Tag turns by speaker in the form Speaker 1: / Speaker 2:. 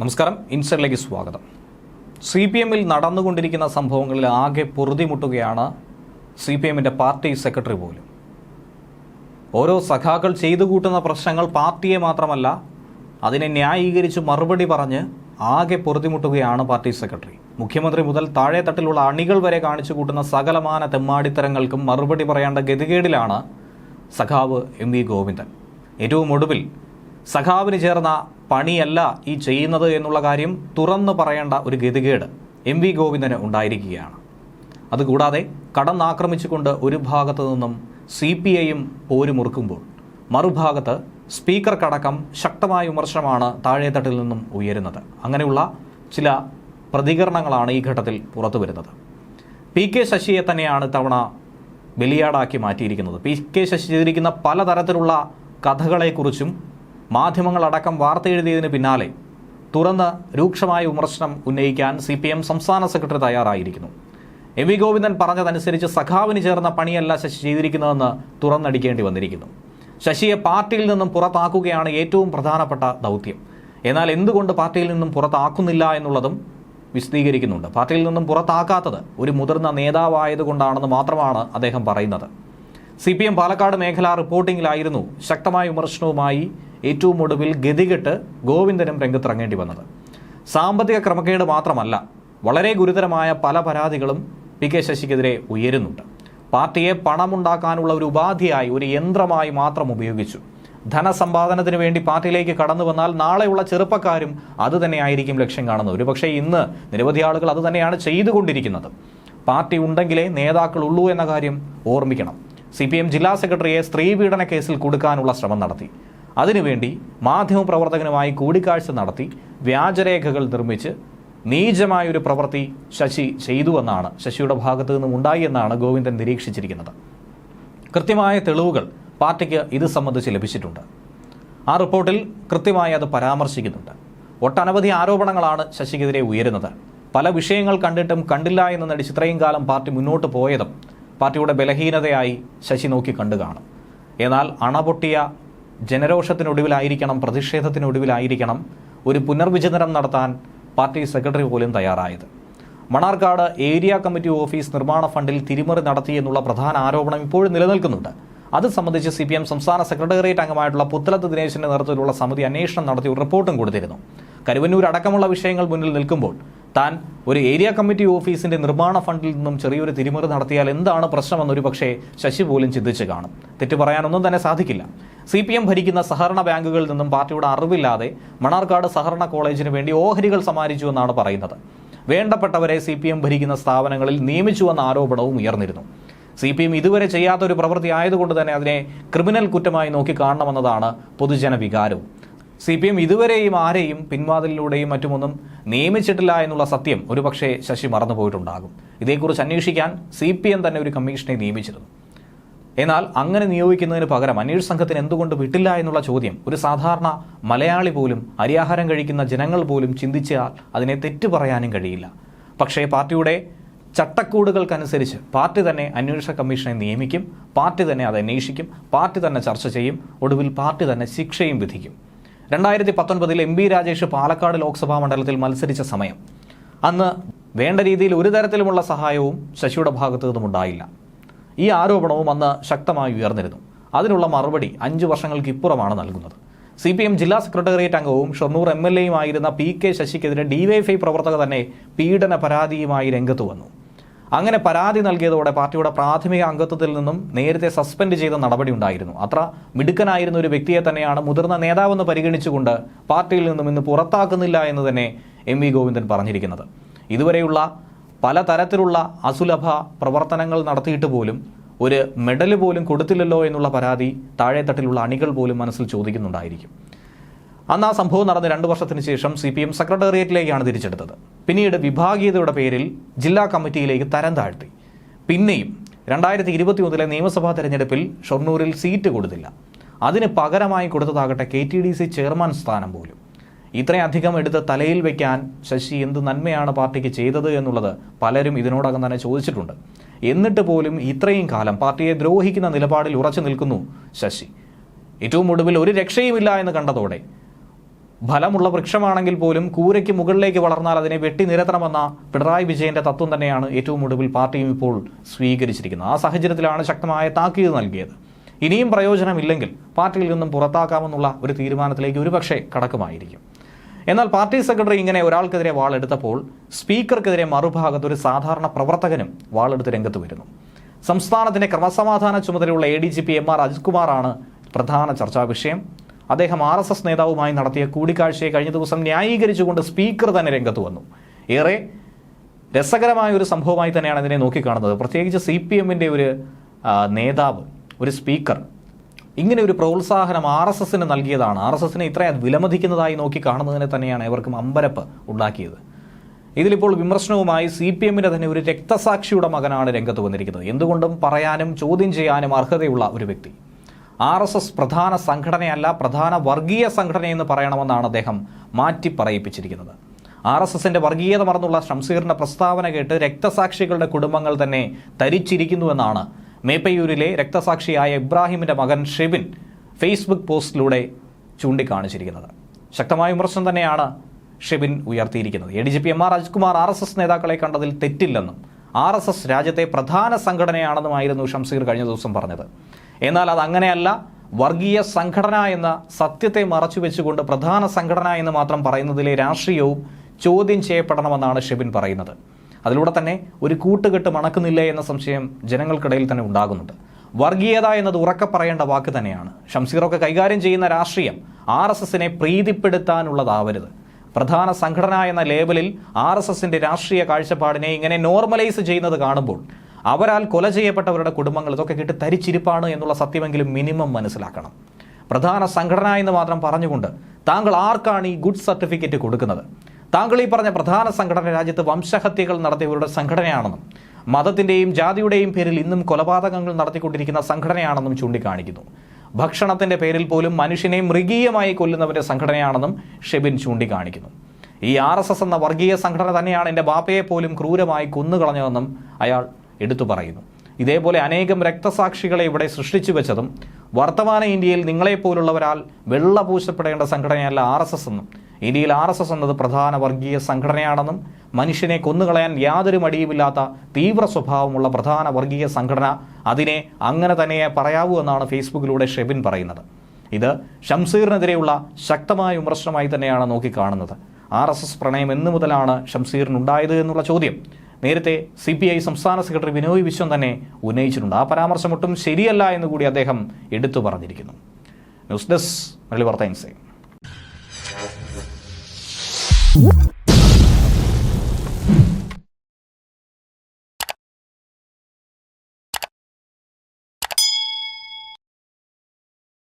Speaker 1: നമസ്കാരം. ഇൻസൈഡിലേക്ക് സ്വാഗതം. C P എമ്മിൽ നടന്നുകൊണ്ടിരിക്കുന്ന സംഭവങ്ങളിൽ ആകെ പൊറുതിമുട്ടുകയാണ് സി പി എമ്മിന്റെ പാർട്ടി സെക്രട്ടറി പോലും. ഓരോ സഖാക്കൾ ചെയ്തു കൂട്ടുന്ന പ്രശ്നങ്ങൾ പാർട്ടിയെ മാത്രമല്ല അതിനെ ന്യായീകരിച്ച് മറുപടി പറഞ്ഞ് ആകെ പൊറുതിമുട്ടുകയാണ് പാർട്ടി സെക്രട്ടറി. മുഖ്യമന്ത്രി മുതൽ താഴെ തട്ടിലുള്ള അണികൾ വരെ കാണിച്ചു കൂട്ടുന്ന സകലമാന തെമ്മാടിത്തരങ്ങൾക്കും മറുപടി പറയേണ്ട ഗതികേടിലാണ് സഖാവ് എം വി ഗോവിന്ദൻ. ഏറ്റവും ഒടുവിൽ സഖാവിന് ചേർന്ന പണിയല്ല ഈ ചെയ്യുന്നത് എന്നുള്ള കാര്യം തുറന്നു പറയേണ്ട ഒരു ഗതികേട് എം വി ഗോവിന്ദന് ഉണ്ടായിരിക്കുകയാണ്. അതുകൂടാതെ കടന്നാക്രമിച്ചുകൊണ്ട് ഒരു ഭാഗത്തു നിന്നും സി പി ഐയും പോരുമുറുക്കുമ്പോൾ മറുഭാഗത്ത് സ്പീക്കർക്കടക്കം ശക്തമായ വിമർശനമാണ് താഴേത്തട്ടിൽ നിന്നും ഉയരുന്നത്. അങ്ങനെയുള്ള ചില പ്രതികരണങ്ങളാണ് ഈ ഘട്ടത്തിൽ പുറത്തു വരുന്നത്. പി കെ ശശിയെ തന്നെയാണ് തവണ ബലിയാടാക്കി മാറ്റിയിരിക്കുന്നത്. പി കെ ശശി ചെയ്തിരിക്കുന്ന പലതരത്തിലുള്ള കഥകളെക്കുറിച്ചും മാധ്യമങ്ങളടക്കം വാർത്ത എഴുതിയതിന് പിന്നാലെ തുറന്ന് രൂക്ഷമായ വിമർശനം ഉന്നയിക്കാൻ സി പി എം സംസ്ഥാന സെക്രട്ടറി തയ്യാറായിരിക്കുന്നു. എം വി ഗോവിന്ദൻ പറഞ്ഞതനുസരിച്ച് സഖാവിന് ചേർന്ന പണിയല്ല ശശി ചെയ്തിരിക്കുന്നതെന്ന് തുറന്നടിക്കേണ്ടി വന്നിരിക്കുന്നു. ശശിയെ പാർട്ടിയിൽ നിന്നും പുറത്താക്കുകയാണ് ഏറ്റവും പ്രധാനപ്പെട്ട ദൗത്യം. എന്നാൽ എന്തുകൊണ്ട് പാർട്ടിയിൽ നിന്നും പുറത്താക്കുന്നില്ല എന്നുള്ളതും വിശദീകരിക്കുന്നുണ്ട്. പാർട്ടിയിൽ നിന്നും പുറത്താക്കാത്തത് ഒരു മുതിർന്ന നേതാവായതുകൊണ്ടാണെന്ന് മാത്രമാണ് അദ്ദേഹം പറയുന്നത്. സി പി എം പാലക്കാട് മേഖല റിപ്പോർട്ടിങ്ങിലായിരുന്നു ശക്തമായ വിമർശനവുമായി ഏറ്റവും ഒടുവിൽ ഗതികെട്ട് ഗോവിന്ദനും രംഗത്തിറങ്ങേണ്ടി വന്നത്. സാമ്പത്തിക ക്രമക്കേട് മാത്രമല്ല വളരെ ഗുരുതരമായ പല പരാതികളും പി കെ ശശിക്കെതിരെ ഉയരുന്നുണ്ട്. പാർട്ടിയെ പണമുണ്ടാക്കാനുള്ള ഒരു ഉപാധിയായി ഒരു യന്ത്രമായി മാത്രം ഉപയോഗിച്ചു. ധനസമ്പാദനത്തിന് വേണ്ടി പാർട്ടിയിലേക്ക് കടന്നു വന്നാൽ നാളെയുള്ള ചെറുപ്പക്കാരും അത് തന്നെയായിരിക്കും ലക്ഷ്യം കാണുന്നത്. ഒരു പക്ഷേ ഇന്ന് നിരവധി ആളുകൾ അത് തന്നെയാണ് ചെയ്തുകൊണ്ടിരിക്കുന്നത്. പാർട്ടി ഉണ്ടെങ്കിലേ നേതാക്കൾ ഉള്ളൂ എന്ന കാര്യം ഓർമ്മിക്കണം. സി ജില്ലാ സെക്രട്ടറിയെ സ്ത്രീപീഡന കേസിൽ കൊടുക്കാനുള്ള ശ്രമം നടത്തി. അതിനുവേണ്ടി മാധ്യമപ്രവർത്തകനുമായി കൂടിക്കാഴ്ച നടത്തി വ്യാജരേഖകൾ നിർമ്മിച്ച് നീചമായൊരു പ്രവൃത്തി ശശി ചെയ്തുവെന്നാണ് ശശിയുടെ ഭാഗത്തു നിന്നും ഉണ്ടായി എന്നാണ് ഗോവിന്ദൻ നിരീക്ഷിച്ചിരിക്കുന്നത്. കൃത്യമായ തെളിവുകൾ പാർട്ടിക്ക് ഇത് സംബന്ധിച്ച് ലഭിച്ചിട്ടുണ്ട്. ആ റിപ്പോർട്ടിൽ കൃത്യമായി അത് പരാമർശിക്കുന്നുണ്ട്. ഒട്ടനവധി ആരോപണങ്ങളാണ് ശശിക്കെതിരെ ഉയരുന്നത്. പല വിഷയങ്ങൾ കണ്ടിട്ടും കണ്ടില്ല എന്ന് നടിച്ച് ഇത്രയും കാലം പാർട്ടി മുന്നോട്ട് പോയതും പാർട്ടിയുടെ ബലഹീനതയായി ശശി നോക്കി കണ്ടു കാണും. എന്നാൽ അണപൊട്ടിയ ജനരോഷത്തിനൊടുവിലായിരിക്കണം പ്രതിഷേധത്തിനൊടുവിലായിരിക്കണം ഒരു പുനർവിചിന്തനം നടത്താൻ പാർട്ടി സെക്രട്ടറി പോലും തയ്യാറായത്. മണാർക്കാട് ഏരിയ കമ്മിറ്റി ഓഫീസ് നിർമ്മാണ ഫണ്ടിൽ തിരിമറി നടത്തി എന്നുള്ള പ്രധാന ആരോപണം ഇപ്പോഴും നിലനിൽക്കുന്നുണ്ട്. അത് സംബന്ധിച്ച് സി പി എം സംസ്ഥാന സെക്രട്ടേറിയറ്റ് അംഗമായിട്ടുള്ള പുത്തലത്ത് ദിനേശിന്റെ നേതൃത്വത്തിലുള്ള സമിതി അന്വേഷണം നടത്തി ഒരു റിപ്പോർട്ടും കൊടുത്തിരുന്നു. കരുവന്നൂർ അടക്കമുള്ള വിഷയങ്ങൾ മുന്നിൽ നിൽക്കുമ്പോൾ താൻ ഒരു ഏരിയ കമ്മിറ്റി ഓഫീസിന്റെ നിർമ്മാണ ഫണ്ടിൽ നിന്നും ചെറിയൊരു തിരിമറി നടത്തിയാൽ എന്താണ് പ്രശ്നമെന്നൊരു പക്ഷേ ശശി പോലും ചിന്തിച്ച് കാണും. തെറ്റു പറയാനൊന്നും തന്നെ സാധിക്കില്ല. സി പി എം ഭരിക്കുന്ന സഹകരണ ബാങ്കുകളിൽ നിന്നും പാർട്ടിയുടെ അറിവില്ലാതെ മണാർക്കാട് സഹകരണ കോളേജിന് വേണ്ടി ഓഹരികൾ സമാരിച്ചു എന്നാണ് പറയുന്നത്. വേണ്ടപ്പെട്ടവരെ സി പി എം ഭരിക്കുന്ന സ്ഥാപനങ്ങളിൽ നിയമിച്ചുവെന്ന ആരോപണവും ഉയർന്നിരുന്നു. സി പി എം ഇതുവരെ ചെയ്യാത്തൊരു പ്രവൃത്തി ആയതുകൊണ്ട് തന്നെ അതിനെ ക്രിമിനൽ കുറ്റമായി നോക്കി കാണണമെന്നതാണ് പൊതുജന വികാരവും സി പി എം ഇതുവരെയും ആരെയും പിൻവാതിലിലൂടെയും മറ്റുമൊന്നും നിയമിച്ചിട്ടില്ല എന്നുള്ള സത്യം ഒരുപക്ഷെ ശശി മറന്നുപോയിട്ടുണ്ടാകും. ഇതേക്കുറിച്ച് അന്വേഷിക്കാൻ സി പി എം തന്നെ ഒരു കമ്മീഷനെ നിയമിച്ചിരുന്നു. എന്നാൽ അങ്ങനെ നിയോഗിക്കുന്നതിന് പകരം അന്വേഷണ സംഘത്തിന് എന്തുകൊണ്ട് വിട്ടില്ല എന്നുള്ള ചോദ്യം ഒരു സാധാരണ മലയാളി പോലും അരിയാഹാരം കഴിക്കുന്ന ജനങ്ങൾ പോലും ചിന്തിച്ചാൽ അതിനെ തെറ്റു പറയാനും കഴിയില്ല. പക്ഷേ പാർട്ടിയുടെ ചട്ടക്കൂടുകൾക്കനുസരിച്ച് പാർട്ടി തന്നെ അന്വേഷണ കമ്മീഷനെ നിയമിക്കും പാർട്ടി തന്നെ അത് അന്വേഷിക്കും പാർട്ടി തന്നെ ചർച്ച ചെയ്യും ഒടുവിൽ പാർട്ടി തന്നെ ശിക്ഷയും വിധിക്കും. രണ്ടായിരത്തി പത്തൊൻപതിൽ എം ബി രാജേഷ് പാലക്കാട് ലോക്സഭാ മണ്ഡലത്തിൽ മത്സരിച്ച സമയം. അന്ന് വേണ്ട രീതിയിൽ ഒരു തരത്തിലുമുള്ള സഹായവും ശശിയുടെ ഭാഗത്തു നിന്നും ഉണ്ടായില്ല ഈ ആരോപണവും അന്ന് ശക്തമായി ഉയർന്നിരുന്നു. അതിനുള്ള മറുപടി അഞ്ചു വർഷങ്ങൾക്ക് ഇപ്പുറമാണ് നൽകുന്നത്. സി പി എം ജില്ലാ സെക്രട്ടേറിയറ്റ് അംഗവും ഷൊർണൂർ എം എൽ എയുമായിരുന്ന പി കെ ശശിക്കെതിരെ ഡിവൈഎഫ്ഐ പ്രവർത്തകർ തന്നെ പീഡന പരാതിയുമായി രംഗത്ത് വന്നു. അങ്ങനെ പരാതി നൽകിയതോടെ പാർട്ടിയുടെ പ്രാഥമിക അംഗത്വത്തിൽ നിന്നും നേരത്തെ സസ്പെൻഡ് ചെയ്ത നടപടി ഉണ്ടായിരുന്നു. അത്ര മിടുക്കനായിരുന്ന ഒരു വ്യക്തിയെ തന്നെയാണ് മുതിർന്ന നേതാവെന്ന് പരിഗണിച്ചുകൊണ്ട് പാർട്ടിയിൽ നിന്നും ഇന്ന് പുറത്താക്കുന്നില്ല എന്ന് തന്നെ എം വി ഗോവിന്ദൻ പറഞ്ഞിരിക്കുന്നത്. ഇതുവരെയുള്ള പലതരത്തിലുള്ള അസുലഭ പ്രവർത്തനങ്ങൾ നടത്തിയിട്ട് പോലും ഒരു മെഡൽ പോലും കൊടുത്തില്ലല്ലോ എന്നുള്ള പരാതി താഴെത്തട്ടിലുള്ള അണികൾ പോലും മനസ്സിൽ ചോദിക്കുന്നുണ്ടായിരിക്കും. അന്ന് ആ സംഭവം നടന്ന രണ്ട് വർഷത്തിന് ശേഷം സി പി എം സെക്രട്ടേറിയറ്റിലേക്കാണ് തിരിച്ചെടുത്തത്. പിന്നീട് വിഭാഗീയതയുടെ പേരിൽ ജില്ലാ കമ്മിറ്റിയിലേക്ക് തരം താഴ്ത്തി. പിന്നെയും രണ്ടായിരത്തി ഇരുപത്തി ഒന്നിലെ നിയമസഭാ തെരഞ്ഞെടുപ്പിൽ ഷൊർണൂരിൽ സീറ്റ് കൊടുത്തില്ല. അതിന് പകരമായി കൊടുത്തതാകട്ടെ K T D C chairman സ്ഥാനം പോലും. ഇത്രയധികം എടുത്ത് തലയിൽ വയ്ക്കാൻ ശശി എന്ത് നന്മയാണ് പാർട്ടിക്ക് ചെയ്തത് എന്നുള്ളത് പലരും ഇതിനോടകം തന്നെ ചോദിച്ചിട്ടുണ്ട്. എന്നിട്ട് പോലും ഇത്രയും കാലം പാർട്ടിയെ ദ്രോഹിക്കുന്ന നിലപാടിൽ ഉറച്ചു നിൽക്കുന്നു ശശി. ഏറ്റവും ഒടുവിൽ ഒരു രക്ഷയുമില്ല എന്ന് കണ്ടതോടെ ഫലമുള്ള വൃക്ഷമാണെങ്കിൽ പോലും കൂരയ്ക്ക് മുകളിലേക്ക് വളർന്നാൽ അതിനെ വെട്ടി നിരത്തണമെന്ന പിണറായി വിജയന്റെ തത്വം തന്നെയാണ് ഏറ്റവും ഒടുവിൽ പാർട്ടിയും ഇപ്പോൾ സ്വീകരിച്ചിരിക്കുന്നത്. ആ സാഹചര്യത്തിലാണ് ശക്തമായ താക്കീത് നൽകിയത്. ഇനിയും പ്രയോജനമില്ലെങ്കിൽ പാർട്ടിയിൽ നിന്നും പുറത്താക്കാമെന്നുള്ള ഒരു തീരുമാനത്തിലേക്ക് ഒരുപക്ഷെ കടക്കുമായിരിക്കും. എന്നാൽ പാർട്ടി സെക്രട്ടറി ഇങ്ങനെ ഒരാൾക്കെതിരെ വാളെടുത്തപ്പോൾ സ്പീക്കർക്കെതിരെ മറുഭാഗത്ത് ഒരു സാധാരണ പ്രവർത്തകനും വാളെടുത്ത് രംഗത്ത് വരുന്നു. സംസ്ഥാനത്തിന്റെ ക്രമസമാധാന ചുമതലയുള്ള A D G P M R അജിത്കുമാറാണ് പ്രധാന ചർച്ചാ വിഷയം. അദ്ദേഹം ആർ എസ് എസ് നേതാവുമായി നടത്തിയ കൂടിക്കാഴ്ചയെ കഴിഞ്ഞ ദിവസം ന്യായീകരിച്ചുകൊണ്ട് സ്പീക്കർ തന്നെ രംഗത്ത് വന്നു. ഏറെ രസകരമായ ഒരു സംഭവമായി തന്നെയാണ് ഇതിനെ നോക്കിക്കാണുന്നത്. പ്രത്യേകിച്ച് സി പി എമ്മിന്റെ ഒരു നേതാവ് ഒരു സ്പീക്കർ ഇങ്ങനെ ഒരു പ്രോത്സാഹനം ആർ എസ് എസിന് നൽകിയതാണ്. ആർ എസ് എസിനെ ഇത്രയും വിലമതിക്കുന്നതായി നോക്കി കാണുന്നതിനെ തന്നെയാണ് ഇവർക്കും അമ്പരപ്പ് ഉണ്ടാക്കിയത്. ഇതിലിപ്പോൾ വിമർശനവുമായി സി പി എമ്മിന്റെ തന്നെ ഒരു രക്തസാക്ഷിയുടെ മകനാണ് രംഗത്ത് വന്നിരിക്കുന്നത്. എന്തുകൊണ്ടും പറയാനും ചോദ്യം ചെയ്യാനും അർഹതയുള്ള ഒരു വ്യക്തി. ആർ എസ് എസ് പ്രധാന സംഘടനയല്ല പ്രധാന വർഗീയ സംഘടനയെന്ന് പറയണമെന്നാണ് അദ്ദേഹം മാറ്റി പറയിപ്പിച്ചിരിക്കുന്നത്. ആർ എസ് എസിന്റെ വർഗീയത മറന്നുള്ള ഷംസീറിന്റെ പ്രസ്താവന കേട്ട് രക്തസാക്ഷികളുടെ കുടുംബങ്ങൾ തന്നെ തരിച്ചിരിക്കുന്നുവെന്നാണ് മേപ്പയൂരിലെ രക്തസാക്ഷിയായ ഇബ്രാഹിമിന്റെ മകൻ ഷെബിൻ ഫേസ്ബുക്ക് പോസ്റ്റിലൂടെ ചൂണ്ടിക്കാണിച്ചിരിക്കുന്നത്. ശക്തമായ വിമർശനം തന്നെയാണ് Shebin ഉയർത്തിയിരിക്കുന്നത്. A D G P M R Rajkumar R S S നേതാക്കളെ കണ്ടതിൽ തെറ്റില്ലെന്നും ആർ എസ് എസ് രാജ്യത്തെ പ്രധാന സംഘടനയാണെന്നുമായിരുന്നു ഷംസീർ കഴിഞ്ഞ ദിവസം പറഞ്ഞത്. എന്നാൽ അത് അങ്ങനെയല്ല വർഗീയ സംഘടന എന്ന സത്യത്തെ മറച്ചു വെച്ചുകൊണ്ട് പ്രധാന സംഘടന എന്ന് മാത്രം പറയുന്നതിലെ രാഷ്ട്രീയവും ചോദ്യം ചെയ്യപ്പെടണമെന്നാണ് ഷെബിൻ പറയുന്നത്. അതിലൂടെ തന്നെ ഒരു കൂട്ടുകെട്ട് മണക്കുന്നില്ല എന്ന സംശയം ജനങ്ങൾക്കിടയിൽ തന്നെ ഉണ്ടാകുന്നുണ്ട്. വർഗീയത എന്നത് ഉറക്കെ പറയേണ്ട വാക്ക് തന്നെയാണ്. ഷംസീറൊക്കെ കൈകാര്യം ചെയ്യുന്ന രാഷ്ട്രീയം ആർ എസ് എസിനെ പ്രീതിപ്പെടുത്താനുള്ളതാവരുത്. പ്രധാന സംഘടന എന്ന ലേബലിൽ ആർ എസ് എസിന്റെ രാഷ്ട്രീയ കാഴ്ചപ്പാടിനെ ഇങ്ങനെ നോർമലൈസ് ചെയ്യുന്നത് കാണുമ്പോൾ അവരാൽ കൊല ചെയ്യപ്പെട്ടവരുടെ കുടുംബങ്ങൾ ഇതൊക്കെ കിട്ടി തരിച്ചിരിപ്പാണ് എന്നുള്ള സത്യമെങ്കിലും മിനിമം മനസ്സിലാക്കണം. പ്രധാന സംഘടന എന്ന് മാത്രം പറഞ്ഞുകൊണ്ട് താങ്കൾ ആർക്കാണ് ഈ ഗുഡ് സർട്ടിഫിക്കറ്റ് കൊടുക്കുന്നത്? താങ്കൾ ഈ പറഞ്ഞ പ്രധാന സംഘടന രാജ്യത്ത് വംശഹത്യകൾ നടത്തിയവരുടെ സംഘടനയാണെന്നും മതത്തിന്റെയും ജാതിയുടെയും പേരിൽ ഇന്നും കൊലപാതകങ്ങൾ നടത്തിക്കൊണ്ടിരിക്കുന്ന സംഘടനയാണെന്നും ചൂണ്ടിക്കാണിക്കുന്നു. ഭക്ഷണത്തിന്റെ പേരിൽ പോലും മനുഷ്യനെ മൃഗീയമായി കൊല്ലുന്നവരുടെ സംഘടനയാണെന്നും ഷെബിൻ ചൂണ്ടിക്കാണിക്കുന്നു. ഈ ആർ എസ് എസ് എന്ന വർഗീയ സംഘടന തന്നെയാണ് എന്റെ ബാപ്പയെ പോലും ക്രൂരമായി കൊന്നുകളഞ്ഞതെന്നും അയാൾ എടുത്തു പറയുന്നു. ഇതേപോലെ അനേകം രക്തസാക്ഷികളെ ഇവിടെ സൃഷ്ടിച്ചു വെച്ചതും വർത്തമാന ഇന്ത്യയിൽ നിങ്ങളെപ്പോലുള്ളവരാൽ വെള്ളപൂശപ്പെടേണ്ട സംഘടനയല്ല ആർ എസ് എസ് എന്നും ഇന്ത്യയിൽ ആർ എസ് എസ് എന്നത് പ്രധാന വർഗീയ സംഘടനയാണെന്നും മനുഷ്യനെ കൊന്നുകളയാൻ യാതൊരു മടിയുമില്ലാത്ത തീവ്ര സ്വഭാവമുള്ള പ്രധാന വർഗീയ സംഘടന അതിനെ അങ്ങനെ തന്നെ പറയാവൂ എന്നാണ് ഫേസ്ബുക്കിലൂടെ ഷെബിൻ പറയുന്നത്. ഇത് ഷംസീറിനെതിരെയുള്ള ശക്തമായ വിമർശനമായി തന്നെയാണ് നോക്കിക്കാണുന്നത്. ആർ എസ് എസ് പ്രണയം എന്നു മുതലാണ് ഷംസീറിനുണ്ടായത് എന്നുള്ള ചോദ്യം. നേരത്തെ സി പി ഐ സംസ്ഥാന സെക്രട്ടറി വിനോയ് വിശ്വം തന്നെ ഉന്നയിച്ചിട്ടുണ്ട്. ആ പരാമർശം ഒട്ടും ശരിയല്ല എന്ന് കൂടി അദ്ദേഹം എടുത്തു പറഞ്ഞിരിക്കുന്നു. ന്യൂസ് ഡെസ്ക് മലയാളി വാർത്ത Woo!